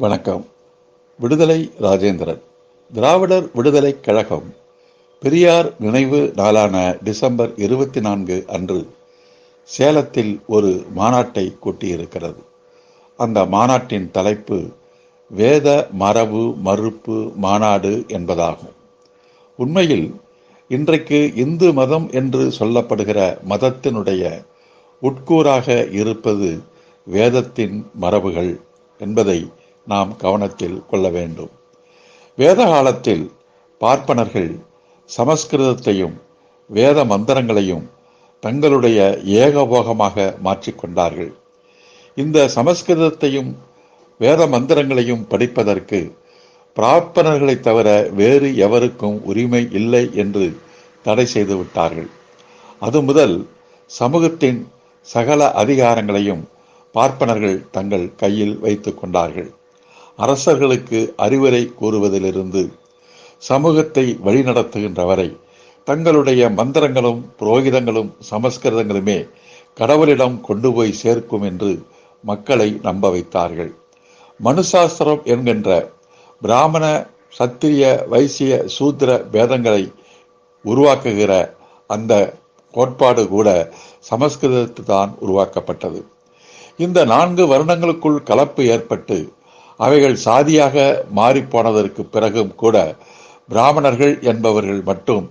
வணக்கம். விடுதலை ராஜேந்திரன். திராவிடர் விடுதலைக் கழகம். பெரியார் நினைவு நாளான டிசம்பர் இருபத்தி நான்கு அன்று சேலத்தில் ஒரு மாநாட்டை கூட்டியிருக்கிறது. அந்த மாநாட்டின் தலைப்பு வேத மரபு மறுப்பு மாநாடு என்பதாகும். உண்மையில் இன்றைக்கு இந்து மதம் என்று சொல்லப்படுகிற மதத்தினுடைய உட்கூறாக இருப்பது வேதத்தின் மரபுகள் என்பதை நாம் கவனத்தில் கொள்ள வேண்டும். வேத காலத்தில் பார்ப்பனர்கள் சமஸ்கிருதத்தையும் வேத மந்திரங்களையும் தங்களுடைய ஏகபோகமாக மாற்றிக்கொண்டார்கள் இந்த சமஸ்கிருதத்தையும் வேத மந்திரங்களையும் படிப்பதற்கு பிரார்ப்பனர்களை தவிர வேறு எவருக்கும் உரிமை இல்லை என்று தடை செய்து விட்டார்கள். அது முதல் சமூகத்தின் சகல அதிகாரங்களையும் பார்ப்பனர்கள் தங்கள் கையில் வைத்துக் கொண்டார்கள். அரசர்களுக்கு அறிவுரை கூறுவதிலிருந்து சமூகத்தை வழிநடத்துகின்ற வரை தங்களுடைய மந்திரங்களும் புரோகிதங்களும் சமஸ்கிருதங்களுமே கடவுளிடம் கொண்டு போய் சேர்க்கும் என்று மக்களை நம்ப வைத்தார்கள். மனுசாஸ்திரம் என்கின்ற பிராமண சத்திரிய வைசிய சூத்திர பேதங்களை உருவாக்குகிற அந்த கோட்பாடு கூட சமஸ்கிருதத்து தான் உருவாக்கப்பட்டது. இந்த நான்கு வருடங்களுக்குள் கலப்பு ஏற்பட்டு அவைகள் சாதியாக மாறிப்போனதற்கு பிறகும் கூட பிராமணர்கள் என்பவர்கள் மட்டும்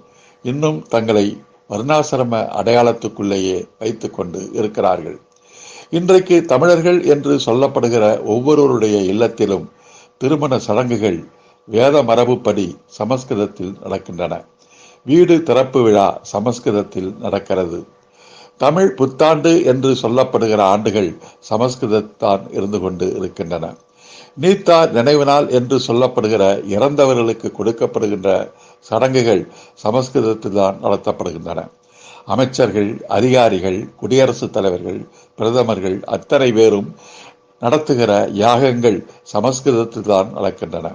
இன்னும் தங்களை வர்ணாசிரம அடையாளத்துக்குள்ளேயே வைத்துக்கொண்டு இருக்கிறார்கள். இன்றைக்கு தமிழர்கள் என்று சொல்லப்படுகிற ஒவ்வொருவருடைய இல்லத்திலும் திருமண சடங்குகள் வேத மரபுப்படி சமஸ்கிருதத்தில் நடக்கின்றன. வீடு திறப்பு விழா சமஸ்கிருதத்தில் நடக்கிறது. தமிழ் புத்தாண்டு என்று சொல்லப்படுகிற ஆண்டுகள் சமஸ்கிருதத்தான் இருந்து கொண்டு இருக்கின்றன. நீத்தா நினைவு நாள் என்று சொல்லப்படுகிற இறந்தவர்களுக்கு கொடுக்கப்படுகின்ற சடங்குகள் சமஸ்கிருதத்தில் தான் நடத்தப்படுகின்றன. அமைச்சர்கள் அதிகாரிகள் குடியரசுத் தலைவர்கள் பிரதமர்கள் அத்தனை பேரும் நடத்துகிற யாகங்கள் சமஸ்கிருதத்தில் தான் நடக்கின்றன.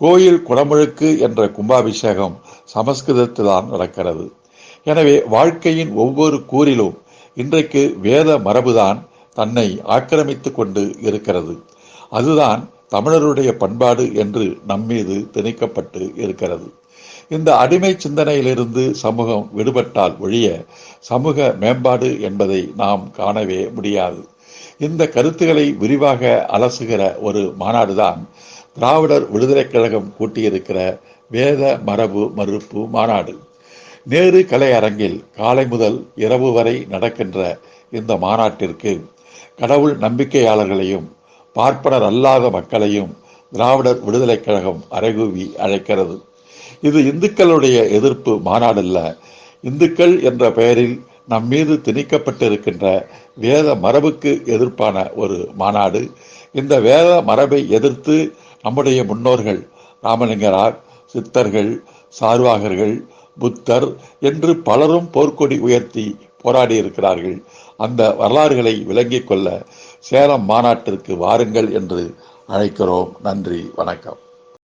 கோயில் குடமுழுக்கு என்ற கும்பாபிஷேகம் சமஸ்கிருதத்தில் தான் நடக்கிறது. எனவே வாழ்க்கையின் ஒவ்வொரு கூறிலும் இன்றைக்கு வேத மரபுதான் தன்னை ஆக்கிரமித்து கொண்டு இருக்கிறது. அதுதான் தமிழருடைய பண்பாடு என்று நம்மீது திணிக்கப்பட்டு இருக்கிறது. இந்த அடிமை சிந்தனையிலிருந்து சமூகம் விடுபட்டால் ஒழிய சமூக மேம்பாடு என்பதை நாம் காணவே முடியாது. இந்த கருத்துக்களை விரிவாக அலசுகிற ஒரு மாநாடுதான் திராவிடர் விடுதலைக் கழகம் கூட்டியிருக்கிற வேத மரபு மறுப்பு மாநாடு. நேரு கலை அரங்கில் காலை முதல் இரவு வரை நடக்கின்ற இந்த மாநாட்டிற்கு கடவுள் நம்பிக்கையாளர்களையும் பார்ப்பனர் அல்லாத மக்களையும் திராவிடர் விடுதலைக் கழகம் அறைகூவி அழைக்கிறது. இது இந்துக்களுடைய எதிர்ப்பு மாநாடல்ல. இந்துக்கள் என்ற பெயரில் நம் மீது திணிக்கப்பட்டிருக்கின்ற வேத மரபுக்கு எதிர்ப்பான ஒரு மாநாடு. இந்த வேத மரபை எதிர்த்து நம்முடைய முன்னோர்கள் ராமலிங்கரார் சித்தர்கள் சார்வாகர்கள் புத்தர் என்று பலரும் போர்க்கொடி உயர்த்தி போராடி இருக்கிறார்கள். அந்த வரலாறுகளை விளங்கிக் கொள்ள சேலம் மாநாட்டிற்கு வாருங்கள் என்று அழைக்கிறோம். நன்றி வணக்கம்.